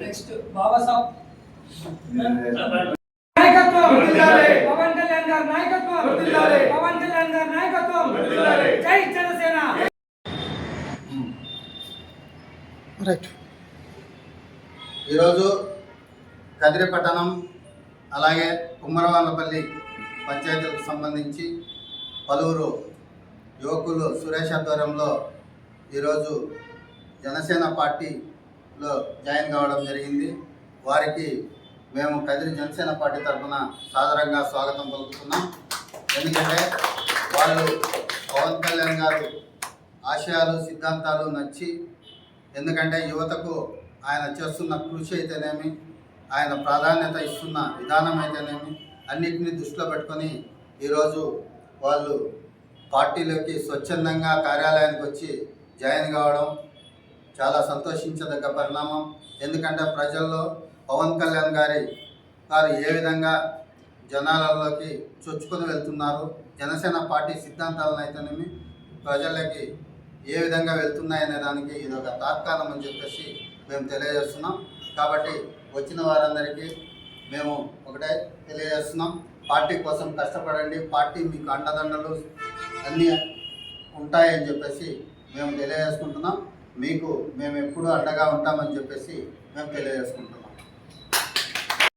Next Babasaheb నాయకత్వం. పవన్ కళ్యాణ్ గారి నాయకత్వం. పవన్ కళ్యాణ్ గారి నాయకత్వం. జై జనసేన రైట్ ఈరోజు కదిరి పట్టణం అలాగే కుమ్మరవాళ్ళపల్లి పంచాయతీలకు సంబంధించి పలువురు యువకులు సురేష్ ఆధ్వర్యంలో ఈరోజు జనసేన లో జాయిన్ కావడం జరిగింది. వారికి మేము కదిరి జనసేన పార్టీ తరఫున సాదరంగా స్వాగతం పలుకుతున్నాం. ఎందుకంటే వాళ్ళు పవన్ కళ్యాణ్ గారు ఆశయాలు సిద్ధాంతాలు నచ్చి ఎందుకంటే యువతకు ఆయన చేస్తున్న కృషి అయితేనేమి ఆయన ప్రాధాన్యత ఇస్తున్న విధానం అయితేనేమి అన్నిటిని దృష్టిలో పెట్టుకొని ఈరోజు వాళ్ళు పార్టీలోకి స్వచ్ఛందంగా కార్యాలయానికి వచ్చి జాయిన్ కావడం చాలా సంతోషించదగ్గ పరిణామం. ఎందుకంటే ప్రజల్లో పవన్ కళ్యాణ్ గారి గారు ఏ విధంగా జనాలలోకి చొచ్చుకొని వెళ్తున్నారు జనసేన పార్టీ సిద్ధాంతాలను అయితేనేమి ప్రజలకి ఏ విధంగా వెళ్తున్నాయనే దానికి ఇది ఒక తాత్కాలం అని చెప్పేసి మేము తెలియజేస్తున్నాం. కాబట్టి వచ్చిన వారందరికీ మేము ఒకటే తెలియజేస్తున్నాం. పార్టీ కోసం కష్టపడండి. పార్టీ మీకు అండదండలు అన్నీ ఉంటాయని చెప్పేసి మేము తెలియజేసుకుంటున్నాం. మీకు మేము ఎప్పుడూ అండగా ఉంటామని చెప్పేసి మేము తెలియజేసుకుంటున్నాం.